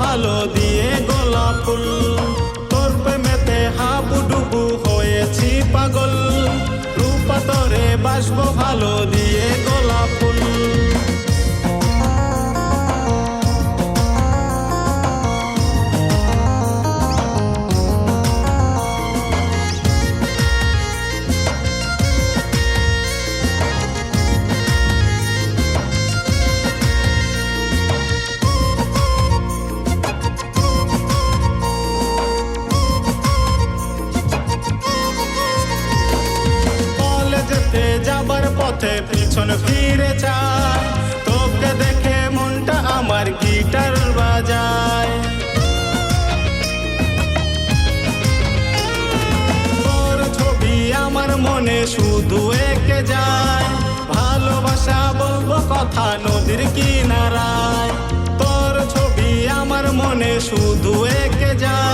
ভালো দিয়ে গোলাপ ফুল। তোর প্রেমেতে হাবুডুবু হয়েছি পাগল। রূপা তরে বাসবো ভালো দিয়ে। পথে পিছন ফিরে চায় তোকে দেখে মনটা আমার গিটার বাজায়। তোর ছবি আমার মনে শুধু এঁকে যায়। ভালোবাসা বলব কথা নদীর কিনারায়। তোর ছবি আমার মনে শুধু এঁকে যায়।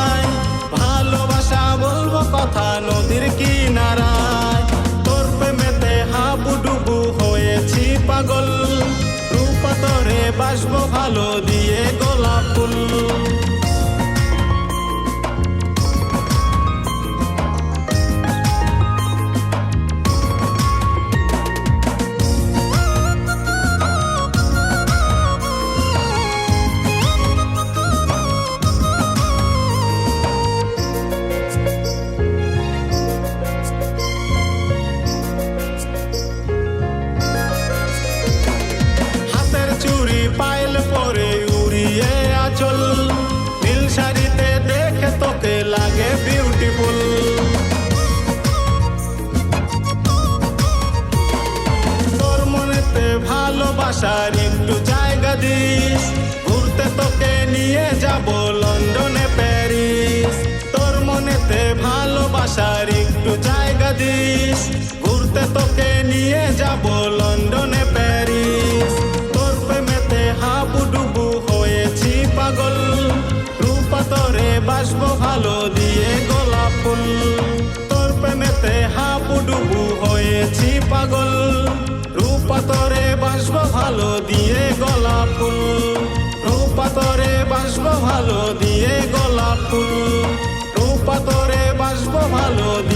বাসবো ভালো দিয়ে গোলাপ ফুল। ভালোবাসার একটু জায়গা দিস। ঘুরতে তোকে নিয়ে যাব লন্ডনে প্যারিস। তোর মনেতে ভালোবাসার একটু জায়গা দিস। ঘুরতে তোকে নিয়ে যাব লন্ডনে প্যারিস। তোর প্রেমেতে হাবুডুবু হয়েছি পাগল। রূপা তোরে বাসবো ভালো দিয়ে গোলাপ ফুল। তোর প্রেমেতে হাবুডুবু হয়েছি পাগল। পাতরে বাসব ভালো দিয়ে গোলাপ ফুল। রূপাতরে বাসব ভালো দিয়ে